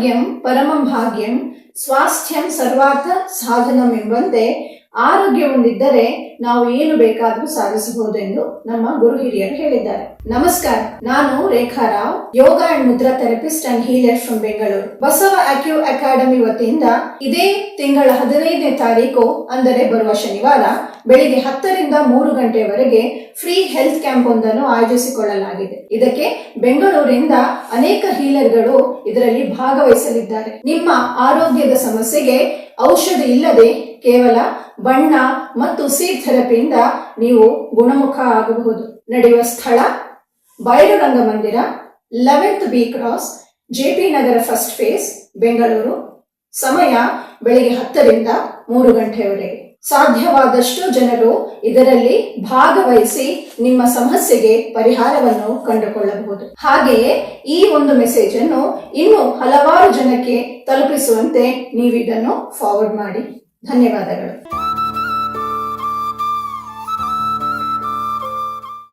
ಆರೋಗ್ಯಂ ಪರಮಂ ಭಾಗ್ಯಂ ಸ್ವಾಸ್ಥ್ಯಂ ಸರ್ವಾರ್ಥ ಸಾಧನಂ ಎಂಬಂತೆ ಆರೋಗ್ಯ ಹೊಂದಿದ್ದರೆ ನಾವು ಏನು ಬೇಕಾದರೂ ಸಾಧಿಸಬಹುದು ಎಂದು ನಮ್ಮ ಗುರು ಹಿರಿಯರು ಹೇಳಿದ್ದಾರೆ. ನಮಸ್ಕಾರ, ನಾನು Rekha Rao, yoga and mudra therapist and healer from Bengaluru. Basava acu academy ವತಿಯಿಂದ ಇದೇ ತಿಂಗಳ ಹದಿನೈದನೇ ತಾರೀಕು, ಅಂದರೆ ಬರುವ ಶನಿವಾರ, ಬೆಳಿಗ್ಗೆ ಹತ್ತರಿಂದ ಮೂರು ಗಂಟೆಯವರೆಗೆ ಫ್ರೀ ಹೆಲ್ತ್ ಕ್ಯಾಂಪ್ ಒಂದನ್ನು ಆಯೋಜಿಸಿಕೊಳ್ಳಲಾಗಿದೆ. ಇದಕ್ಕೆ ಬೆಂಗಳೂರಿಂದ ಅನೇಕ ಹೀಲರ್ಗಳು ಇದರಲ್ಲಿ ಭಾಗವಹಿಸಲಿದ್ದಾರೆ. ನಿಮ್ಮ ಆರೋಗ್ಯದ ಸಮಸ್ಯೆಗೆ ಔಷಧಿ ಇಲ್ಲದೆ ಕೇವಲ ಬಣ್ಣ ಮತ್ತು ಸೀಡ್ ಥೆರಪಿಯಿಂದ ನೀವು ಗುಣಮುಖ ಆಗಬಹುದು. ನಡೆಯುವ ಸ್ಥಳ ಬಯಲು ರಂಗಮಂದಿರ eleventh B cross JP Nagar first phase, Bengaluru. ಸಮಯ ಬೆಳಿಗ್ಗೆ ಹತ್ತರಿಂದ ಮೂರು ಗಂಟೆಯವರೆಗೆ ಸಾಧ್ಯವಾದಷ್ಟು ಜನರು ಇದರಲ್ಲಿ ಭಾಗವಹಿಸಿ ನಿಮ್ಮ ಸಮಸ್ಯೆಗೆ ಪರಿಹಾರವನ್ನು ಕಂಡುಕೊಳ್ಳಬಹುದು. ಹಾಗೆಯೇ ಈ ಒಂದು ಮೆಸೇಜ್ ಅನ್ನು ಇನ್ನು ಹಲವಾರು ಜನಕ್ಕೆ ತಲುಪಿಸುವಂತೆ ನೀವಿದನ್ನು ಫಾರ್ವರ್ಡ್ ಮಾಡಿ. ಧನ್ಯವಾದಗಳು